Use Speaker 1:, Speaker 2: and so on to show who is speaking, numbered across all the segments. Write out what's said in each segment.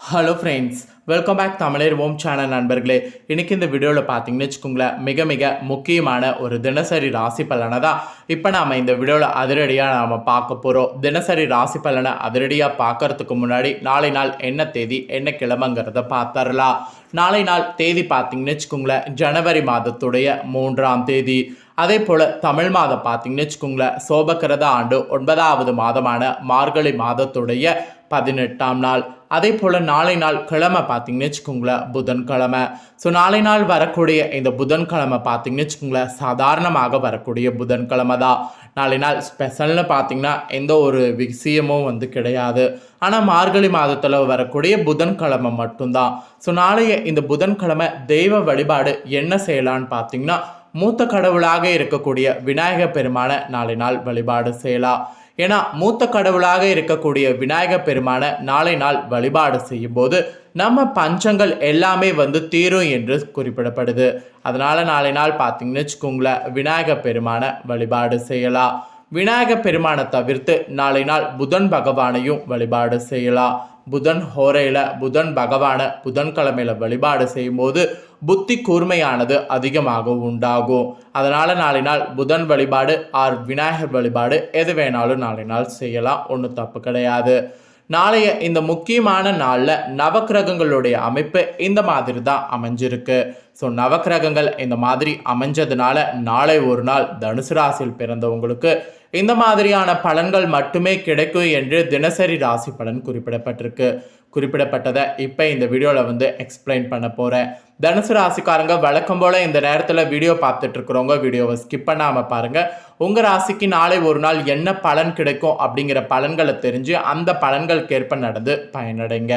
Speaker 1: Hello friends welcome back தமிழர் ஓம் channel நண்பர்களே. இன்றைக்கி இந்த வீடியோவில் பார்த்தீங்கன்னு வச்சுக்கோங்களேன் மிக மிக முக்கியமான ஒரு தினசரி ராசி பலனை தான் இப்போ நாம் இந்த வீடியோவில் அதிரடியாக நாம் பார்க்க போகிறோம் தினசரி ராசி பலனை அதிரடியாக பார்க்கறதுக்கு முன்னாடி நாளை நாள் என்ன தேதி என்ன கிழமைங்கிறத பார்த்துடலாம் நாளை நாள் தேதி பார்த்தீங்கன்னு வச்சுக்கோங்களேன் ஜனவரி மாதத்துடைய மூன்றாம் தேதி. அதே போல் தமிழ் மாதம் பார்த்தீங்கன்னு வச்சுக்கோங்களேன் சோபக்கிரத ஆண்டு ஒன்பதாவது மாதமான மார்கழி மாதத்துடைய பதினெட்டாம் நாள். அதே போல் நாளை நாள் கிழமை பார்த்தீங்கன்னு வச்சுக்கோங்களேன் புதன்கிழமை. ஸோ நாளை நாள் வரக்கூடிய இந்த புதன்கிழமை பார்த்தீங்கன்னு வச்சுக்கோங்களேன் சாதாரணமாக வரக்கூடிய புதன்கிழமை தான். நாளை நாள் ஸ்பெஷல்னு பார்த்தீங்கன்னா எந்த ஒரு விஷயமும் வந்து கிடையாது. ஆனால் மார்கழி மாதத்தில் வரக்கூடிய புதன்கிழமை மட்டும்தான். ஸோ நாளைய இந்த புதன்கிழமை தெய்வ வழிபாடு என்ன செய்யலான்னு பார்த்தீங்கன்னா மூத்த கடவுளாக இருக்கக்கூடிய விநாயகர் பெருமான நாளை நாள் வழிபாடு செய்யலாம். ஏன்னா மூத்த கடவுளாக இருக்கக்கூடிய விநாயக பெருமான நாளை நாள் வழிபாடு செய்யும்போது நம்ம பஞ்சங்கள் எல்லாமே வந்து தீரும் என்று குறிப்பிடப்படுது. அதனால நாளை நாள் பார்த்தீங்கன்னு வச்சுக்கோங்களேன் விநாயக பெருமான வழிபாடு செய்யலாம். விநாயக பெருமானை தவிர்த்து நாளை நாள் புதன் பகவானையும் வழிபாடு செய்யலாம். புதன் ஹோரையில் புதன் பகவானை புதன்கிழமையில வழிபாடு செய்யும்போது புத்தி கூர்மையானது அதிகமாக உண்டாகும். அதனால் நாளை நாள் புதன் வழிபாடு ஆர் விநாயகர் வழிபாடு எது வேணாலும் நாளை நாள் செய்யலாம். ஒன்றும் தப்பு கிடையாது. நாளைய இந்த முக்கியமான நாளில் நவக்கிரகங்களுடைய அமைப்பு இந்த மாதிரி தான் அமைஞ்சிருக்கு. ஸோ நவக்கிரகங்கள் இந்த மாதிரி அமைஞ்சதுனால நாளை ஒரு நாள் தனுசு ராசியில் பிறந்தவங்களுக்கு இந்த மாதிரியான பலன்கள் மட்டுமே கிடைக்கும் என்று தினசரி ராசி பலன் குறிப்பிடப்பட்டிருக்கு. குறிப்பிடப்பட்டதை இப்போ இந்த வீடியோவில் வந்து எக்ஸ்பிளைன் பண்ண போகிறேன் தனுசு ராசிக்காரங்க வழக்கம் போல் இந்த நேரத்தில் வீடியோ பார்த்துட்ருக்குறவங்க வீடியோவை ஸ்கிப் பண்ணாமல் பாருங்கள் உங்கள் ராசிக்கு நாளை ஒரு நாள் என்ன பலன் கிடைக்கும் அப்படிங்கிற பலன்களை தெரிஞ்சு அந்த பலன்களுக்கு ஏற்ப நடந்து பயனடைங்க.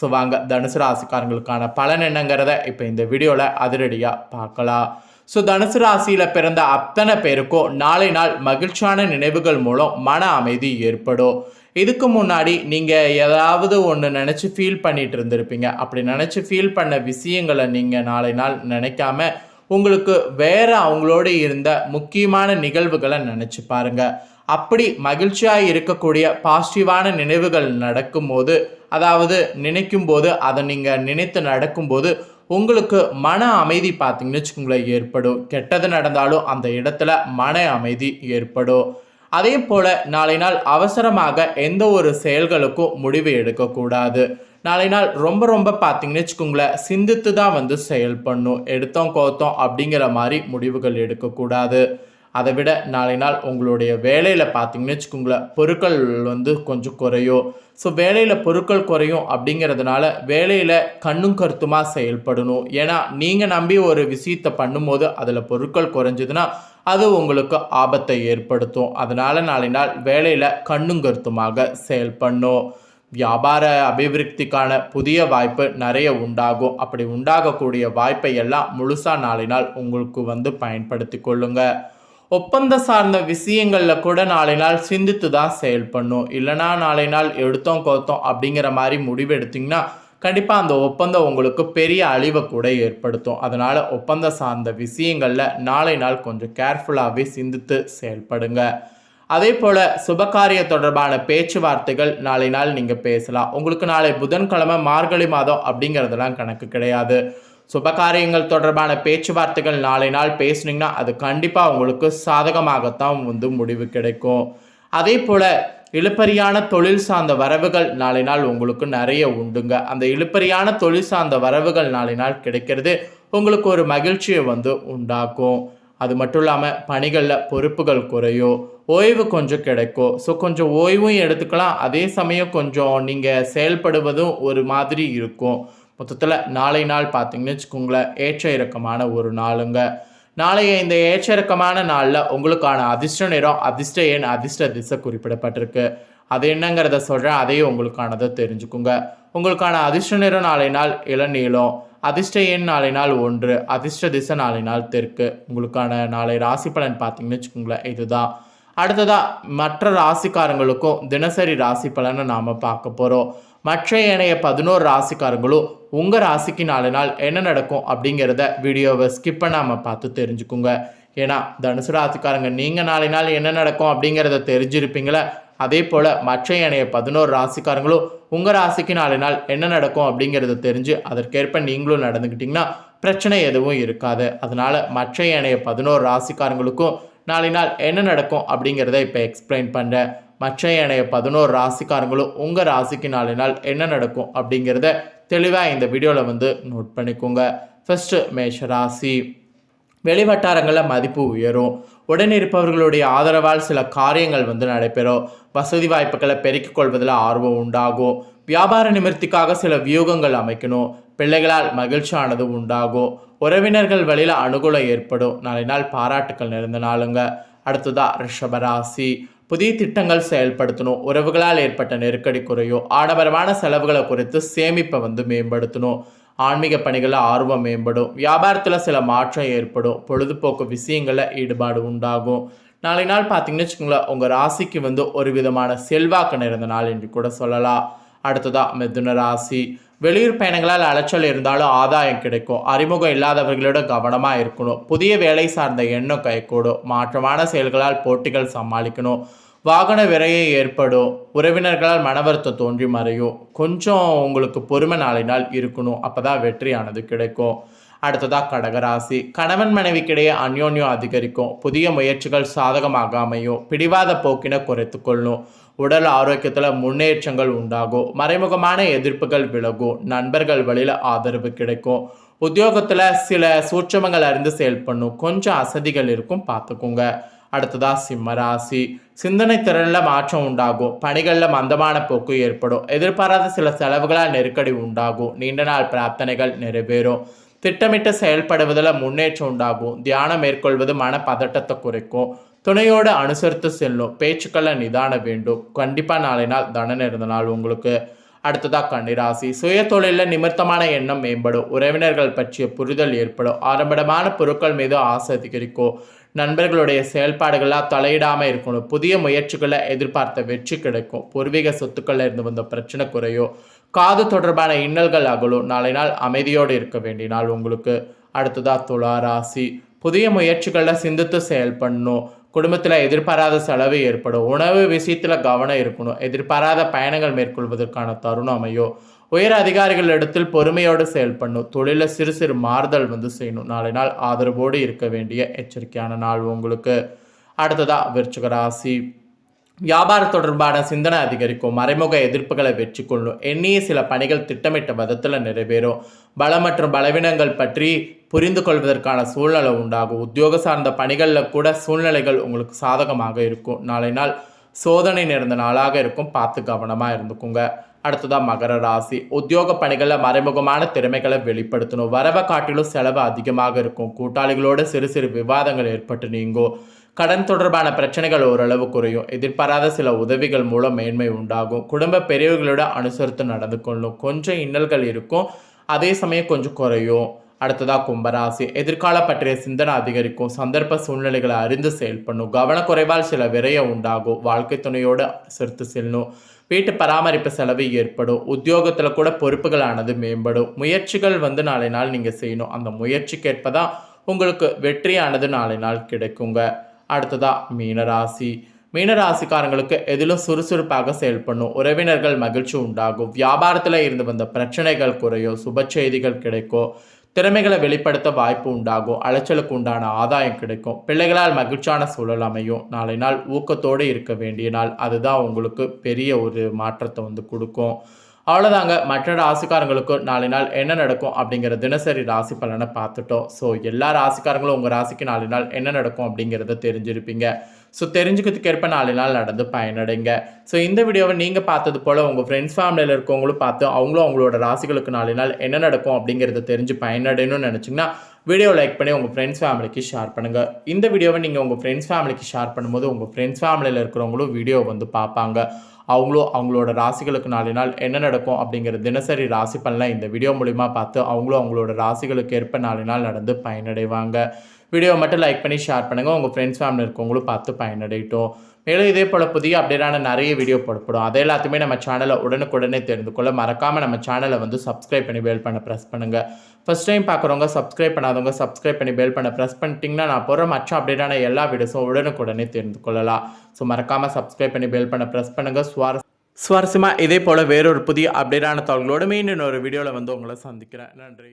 Speaker 1: ஸோ வாங்க தனுசு ராசிக்காரங்களுக்கான பலன் என்னங்கிறத இப்போ இந்த வீடியோவில் அதிரடியாக பார்க்கலாம். ஸோ தனுசு ராசியில் பிறந்த அத்தனை பேருக்கும் நாளை நாள் மகிழ்ச்சியான நினைவுகள் மூலம் மன அமைதி ஏற்படும். இதுக்கு முன்னாடி நீங்கள் ஏதாவது ஒன்று நினச்சி ஃபீல் பண்ணிட்டு இருந்திருப்பீங்க. அப்படி நினச்சி ஃபீல் பண்ண விஷயங்களை நீங்கள் நாளை நாள் நினைக்காம உங்களுக்கு வேறு அவங்களோட இருந்த முக்கியமான நிகழ்வுகளை நினச்சி பாருங்க. அப்படி மகிழ்ச்சியாக இருக்கக்கூடிய பாசிட்டிவான நினைவுகள் நடக்கும்போது அதாவது நினைக்கும் போது அதை நீங்கள் நினைத்து நடக்கும்போது உங்களுக்கு மன அமைதி பார்த்தீங்கன்னு வச்சுக்கோங்களேன் ஏற்படும். கெட்டது நடந்தாலும் அந்த இடத்துல மன அமைதி ஏற்படும். அதே போல் நாளை நாள் அவசரமாக எந்த ஒரு செயல்களுக்கும் முடிவு எடுக்கக்கூடாது. நாளை நாள் ரொம்ப ரொம்ப பார்த்தீங்கன்னு வச்சுக்கோங்களேன் சிந்தித்து தான் வந்து செயல் பண்ணும் எடுத்தோம் கோத்தோம் அப்படிங்கிற மாதிரி முடிவுகள் எடுக்கக்கூடாது. அதை விட நாளை நாள் உங்களுடைய வேலையில் பார்த்தீங்கன்னு வச்சுக்கோங்களேன் பொருட்கள் வந்து கொஞ்சம் குறையும். ஸோ வேலையில் பொருட்கள் குறையும் அப்படிங்கிறதுனால வேலையில் கண்ணும் கருத்துமாக செயல்படணும். ஏன்னா நீங்கள் நம்பி ஒரு விஷயத்தை பண்ணும்போது அதில் பொருட்கள் குறைஞ்சதுன்னா அது உங்களுக்கு ஆபத்தை ஏற்படுத்தும். அதனால் நாளை நாள் வேலையில் கண்ணும் கருத்துமாக செயல்படணும் வியாபார அபிவிருத்திக்கான புதிய வாய்ப்பு நிறைய உண்டாகும். அப்படி உண்டாகக்கூடிய வாய்ப்பை எல்லாம் முழுசாக நாளை நாள் உங்களுக்கு வந்து பயன்படுத்தி கொள்ளுங்கள் ஒப்பந்த சார்ந்த விஷயங்களில் கூட நாளை நாள் சிந்தித்து தான் செயல்படணும் இல்லைனா நாளை நாள் எடுத்தோம் கோத்தோம் அப்படிங்கிற மாதிரி முடிவு எடுத்திங்கன்னா கண்டிப்பாக அந்த ஒப்பந்தம் உங்களுக்கு பெரிய அழிவை கூட ஏற்படுத்தும். அதனால் ஒப்பந்தம் சார்ந்த விஷயங்களில் நாளை நாள் கொஞ்சம் கேர்ஃபுல்லாகவே சிந்தித்து செயல்படுங்க. அதே போல் சுபகாரிய தொடர்பான பேச்சுவார்த்தைகள் நாளை நாள் நீங்கள் பேசலாம். உங்களுக்கு நாளை புதன்கிழமை மார்கழி மாதம் அப்படிங்கிறதெல்லாம் கணக்கு கிடையாது. சுபகாரியங்கள் தொடர்பான பேச்சுவார்த்தைகள் நாளை நாள் பேசுனீங்கன்னா அது கண்டிப்பாக உங்களுக்கு சாதகமாகத்தான் வந்து முடிவு கிடைக்கும். அதே போல் இழுப்பறியான தொழில் சார்ந்த வரவுகள் நாளை நாள் உங்களுக்கு நிறைய உண்டுங்க. அந்த இழுப்பறியான தொழில் சார்ந்த வரவுகள் நாளை நாள் கிடைக்கிறது உங்களுக்கு ஒரு மகிழ்ச்சியை வந்து உண்டாக்கும். அது மட்டும் இல்லாமல் பணிகளில் பொறுப்புகள் குறையும் ஓய்வு கொஞ்சம் கிடைக்கும் ஸோ கொஞ்சம் ஓய்வும் எடுத்துக்கலாம். அதே சமயம் கொஞ்சம் நீங்கள் செயல்படுவதும் ஒரு மாதிரி இருக்கும். மொத்தத்தில் நாளை நாள் பார்த்தீங்கன்னு வச்சுக்கோங்களேன் ஏற்ற இறக்கமான ஒரு நாளுங்க. நாளைய இந்த ஏற்ற நாளில் உங்களுக்கான அதிர்ஷ்ட நிறம் அதிர்ஷ்ட எண் அதிர்ஷ்ட திசை குறிப்பிடப்பட்டிருக்கு. அது என்னங்கிறத சொல்கிறேன் அதையும் உங்களுக்கானதை தெரிஞ்சுக்குங்க. உங்களுக்கான அதிர்ஷ்ட நிறம் நாளை நாள் இளநீளம் அதிர்ஷ்ட எண் நாளை நாள் ஒன்று அதிர்ஷ்ட திசை நாளை நாள் தெற்கு. உங்களுக்கான நாளை ராசி பலன் பார்த்தீங்கன்னு வச்சுக்கோங்களேன் இதுதான். அடுத்ததாக மற்ற ராசிக்காரங்களுக்கும் தினசரி ராசி பலனை நாம் பார்க்க போகிறோம் மற்ற ஏனைய பதினோரு ராசிக்காரங்களும் உங்கள் ராசிக்கு நாலு நாள் என்ன நடக்கும் அப்படிங்கிறத வீடியோவை ஸ்கிப் பண்ணாமல் பார்த்து தெரிஞ்சுக்குங்க. ஏன்னா தனுசு ராசிக்காரங்க நீங்கள் நாளை நாள் என்ன நடக்கும் அப்படிங்கிறத தெரிஞ்சிருப்பீங்களே? அதே போல் மற்ற ஏனைய பதினோரு ராசிக்காரங்களும் உங்கள் ராசிக்கு நாலு நாள் என்ன நடக்கும் அப்படிங்கிறத தெரிஞ்சு அதற்கேற்ப நீங்களும் நடந்துக்கிட்டிங்கன்னா பிரச்சனை எதுவும் இருக்காது. அதனால் மற்ற ஏனைய பதினோரு ராசிக்காரங்களுக்கும் நாளை நாள் என்ன நடக்கும் அப்படிங்கிறத இப்போ எக்ஸ்பிளைன் பண்ணுறேன் மற்ற ஏனைய பதினோரு ராசிக்காரங்களும் உங்கள் ராசிக்கு நாலு நாள் என்ன நடக்கும் அப்படிங்கிறத தெளிவாக இந்த வீடியோவில் வந்து நோட் பண்ணிக்கோங்க. ஃபஸ்ட்டு மேஷ ராசி. வெளிவட்டாரங்களில் மதிப்பு உயரும். உடன் இருப்பவர்களுடைய ஆதரவால் சில காரியங்கள் வந்து நடைபெறும். வசதி வாய்ப்புகளை பெருக்கிக் கொள்வதில் ஆர்வம் உண்டாகும். வியாபார நிமிர்த்திக்காக சில வியூகங்கள் அமைக்கணும். பிள்ளைகளால் மகிழ்ச்சியானது உண்டாகும். உறவினர்கள் வழியில் அனுகூலம் ஏற்படும். நாளை நாள் பாராட்டுக்கள் நிறைந்த நாளுங்க. அடுத்ததாக ரிஷபராசி புதிய திட்டங்கள் செயல்படுத்தணும். உறவுகளால் ஏற்பட்ட நெருக்கடி குறையும். ஆடம்பரமான செலவுகளை குறித்து சேமிப்பை வந்து மேம்படுத்தணும். ஆன்மீக பணிகளில் ஆர்வம் மேம்படும். வியாபாரத்தில் சில மாற்றம் ஏற்படும். பொழுதுபோக்கு விஷயங்களில் ஈடுபாடு உண்டாகும். நாளை நாள் பார்த்தீங்கன்னு வச்சுக்கோங்களேன் உங்கள் ராசிக்கு வந்து ஒரு விதமான செல்வாக்கு நிறைந்த நாள் என்று கூட சொல்லலாம். அடுத்ததாக மிதுன ராசி. வெளியூர் பயணங்களால் அலைச்சல் இருந்தாலும் ஆதாயம் கிடைக்கும். அறிமுகம் இல்லாதவர்களோட கவனமாக இருக்கணும். புதிய வேலை சார்ந்த எண்ணம் கைகூடும். மாற்றமான செயல்களால் போட்டிகள் சமாளிக்கணும். வாகன விரையை ஏற்படும். உறவினர்களால் மனவருத்தம் தோன்றி மறையும். கொஞ்சம் உங்களுக்கு பொறுமை நாளினால் இருக்கணும். அப்போ தான் வெற்றியானது கிடைக்கும். அடுத்ததாக கடகராசி. கணவன் மனைவிக்கிடையே அந்யோன்யம் அதிகரிக்கும். புதிய முயற்சிகள் சாதகமாக அமையும் பிடிவாத போக்கினை குறைத்து கொள்ளும் உடல் ஆரோக்கியத்தில் முன்னேற்றங்கள் உண்டாகும் மறைமுகமான எதிர்ப்புகள் விலகும் நண்பர்கள் வழியில் ஆதரவு கிடைக்கும் உத்தியோகத்தில் சில சூட்சமங்கள் அறிந்து செயல்படணும் கொஞ்சம் அசதிகள் இருக்கும் பார்த்துக்கோங்க அடுத்ததாக சிம்ம ராசி. சிந்தனை திறனில் மாற்றம் உண்டாகும் பணிகளில் மந்தமான போக்கு ஏற்படும் எதிர்பாராத சில செலவுகளால் நெருக்கடி உண்டாகும் நீண்ட நாள் பிரார்த்தனைகள் நிறைவேறும் திட்டமிட்டு செயல்படுவதில் முன்னேற்றம் உண்டாகும் தியானம் மேற்கொள்வது மன பதட்டத்தை குறைக்கும் துணையோடு அனுசரித்து செல்லும் பேச்சுக்களை நிதானம் வேண்டும். கண்டிப்பாக நாளை நாள் தண்டனை இருந்த நாள் உங்களுக்கு. அடுத்ததாக கன்னிராசி. சுய தொழிலில் நிமித்தமான எண்ணம் மேம்படும். உறவினர்கள் பற்றிய புரிதல் ஏற்படும். ஆரம்பரமான பொருட்கள் மீது ஆசை அதிகரிக்கும். நண்பர்களுடைய செயல்பாடுகளாக தலையிடாமல் இருக்கணும். புதிய முயற்சிகளை எதிர்பார்த்த வெற்றி கிடைக்கும். பூர்வீக சொத்துக்களில் இருந்து வந்த பிரச்சனை குறையும். காது தொடர்பான இன்னல்கள் அகலும். நாளை நாள் அமைதியோடு இருக்க வேண்டிய நாள் உங்களுக்கு. அடுத்ததாக துலா ராசி புதிய முயற்சிகளை சிந்தித்து செயல்படணும். குடும்பத்தில் எதிர்பாராத செலவு ஏற்படும். உணவு விஷயத்தில் கவனம் இருக்கணும். எதிர்பாராத பயணங்கள் மேற்கொள்வதற்கான தருணம் அமையும். உயர் அதிகாரிகள் இடத்தில் பொறுமையோடு செயல்படணும். தொழிலில் சிறு சிறு மாறுதல் வந்து செய்யணும். நாளை நாள் ஆதரவோடு இருக்க வேண்டிய எச்சரிக்கையான நாள் உங்களுக்கு. அடுத்ததாக விருச்சிக ராசி. வியாபார தொடர்பான சிந்தனை அதிகரிக்கும் மறைமுக எதிர்ப்புகளை வெற்றி கொள்ளும் எண்ணிய சில பணிகள் திட்டமிட்ட விதத்தில் நிறைவேறும். பலம் மற்றும் பலவீனங்கள் பற்றி புரிந்து கொள்வதற்கான சூழ்நிலை உண்டாகும். உத்தியோக சார்ந்த பணிகளில் கூட சூழ்நிலைகள் உங்களுக்கு சாதகமாக இருக்கும். நாளை நாள் சோதனை நிறைந்த நாளாக இருக்கும். பார்த்து கவனமாக இருந்துக்குங்க. அடுத்ததாக மகர ராசி. உத்தியோக பணிகளில் மறைமுகமான திறமைகளை வெளிப்படுத்தணும். வரவை காட்டிலும் செலவு அதிகமாக இருக்கும். கூட்டாளிகளோடு சிறு சிறு விவாதங்கள் ஏற்பட்டு நீங்கும். கடன் தொடர்பான பிரச்சனைகள் ஓரளவு குறையும். எதிர்பாராத சில உதவிகள் மூலம் மேன்மை உண்டாகும். குடும்ப பெரியவர்களோட அனுசரித்து நடந்து கொள்ளும். கொஞ்சம் இன்னல்கள் இருக்கும். அதே சமயம் கொஞ்சம் குறையும். அடுத்ததா கும்பராசி. எதிர்கால பற்றிய சிந்தனை அதிகரிக்கும். சந்தர்ப்ப சூழ்நிலைகளை அறிந்து செயல்படணும். கவனக்குறைவால் சில விரயம் உண்டாகும். வாழ்க்கை துணையோடு சிறுத்து செல்லணும். வீட்டு பராமரிப்பு செலவு ஏற்படும். உத்தியோகத்தில் கூட பொறுப்புகளானது மேம்படும். முயற்சிகள் வந்து நாளை நாள் நீங்கள் செய்யணும். அந்த முயற்சிக்கேற்ப தான் உங்களுக்கு வெற்றியானது நாளை நாள் கிடைக்குங்க. அடுத்ததா மீனராசி. மீனராசிக்காரங்களுக்கு எதிலும் சுறுசுறுப்பாக செயல்படணும் உறவினர்கள் மகிழ்ச்சி உண்டாகும். வியாபாரத்தில் இருந்து வந்த பிரச்சனைகள் குறையும் சுப செய்திகள் கிடைக்கும் திறமைகளை வெளிப்படுத்த வாய்ப்பு உண்டாகும். அலைச்சலுக்கு உண்டான ஆதாயம் கிடைக்கும். பிள்ளைகளால் மகிழ்ச்சியான சூழல் அமையும். நாளை நாள் ஊக்கத்தோடு இருக்க வேண்டிய நாள். அதுதான் உங்களுக்கு பெரிய ஒரு மாற்றத்தை வந்து கொடுக்கும். அவ்வளோதாங்க மற்ற ராசிக்காரங்களுக்கும் நாளை நாள் என்ன நடக்கும் அப்படிங்கிற தினசரி ராசி பலனை பார்த்துட்டோம். ஸோ எல்லா ராசிக்காரங்களும் உங்கள் ராசிக்கு நாளை நாள் என்ன நடக்கும் அப்படிங்கிறத தெரிஞ்சிருப்பீங்க. ஸோ தெரிஞ்சுக்கிறதுக்கு ஏற்ப நாலு நாள் நடந்து பயனடைங்க. ஸோ இந்த வீடியோவை நீங்கள் பார்த்தது போல் உங்கள் ஃப்ரெண்ட்ஸ் ஃபேமிலியில் இருக்கவங்களும் பார்த்து அவங்களும் அவங்களோட ராசிகளுக்கு நாலு நாள் என்ன நடக்கும் அப்படிங்கிறத தெரிஞ்சு பயனடையணும்னு நினச்சிங்கன்னா வீடியோ லைக் பண்ணி உங்கள் ஃப்ரெண்ட்ஸ் ஃபேமிலிக்கு ஷேர் பண்ணுங்கள் இந்த வீடியோவை நீங்கள் உங்கள் ஃப்ரெண்ட்ஸ் ஃபேமிலிக்கு ஷேர் பண்ணும்போது உங்கள் ஃப்ரெண்ட்ஸ் ஃபேமிலியில் இருக்கிறவங்களும் வீடியோ வந்து பார்ப்பாங்க. அவங்களும் அவங்களோட ராசிகளுக்கு நாலு நாள் என்ன நடக்கும் அப்படிங்கிற தினசரி ராசி பலனை இந்த வீடியோ மூலிமா பார்த்து அவங்களும் அவங்களோட ராசிகளுக்கு ஏற்ப நாலு நாள் நடந்து பயனடைவாங்க. வீடியோ மட்டும் லைக் பண்ணி ஷேர் பண்ணுங்கள் உங்கள் ஃப்ரெண்ட்ஸ் ஃபேமிலி இருக்கவங்களும் பார்த்து பயனடையட்டும். மேலும் இதே போல் புதிய அப்டேட்டான நிறைய வீடியோ போடப்படும். அதை எல்லாத்தையுமே நம்ம சேனலை உடனுக்குடனே தெரிந்து கொள்ள மறக்காமல் நம்ம சேனலை வந்து சப்ஸ்கிரைப் பண்ணி பெல் பண்ண ப்ரெஸ் பண்ணுங்கள் ஃபஸ்ட் டைம் பார்க்குறவங்க சப்ஸ்கிரைப் பண்ணாதவங்க சப்ஸ்கிரைப் பண்ணி பெல் பண்ண ப்ரெஸ் பண்ணிட்டீங்கன்னா நான் போகிற மற்ற அப்டேட்டான எல்லா வீடியோஸும் உடனுக்குடனே தெரிந்து கொள்ளலாம். ஸோ மறக்காமல் சப்ஸ்கிரைப் பண்ணி பெல் பண்ண ப்ரெஸ் பண்ணுங்கள் சுவாரஸ் சுவாரஸ்யமாக இதே போல் வேறொரு புதிய அப்டேட்டான தகவலோடு மீண்டும் ஒரு வீடியோவில் வந்து உங்களை சந்திக்கிறேன். நன்றி.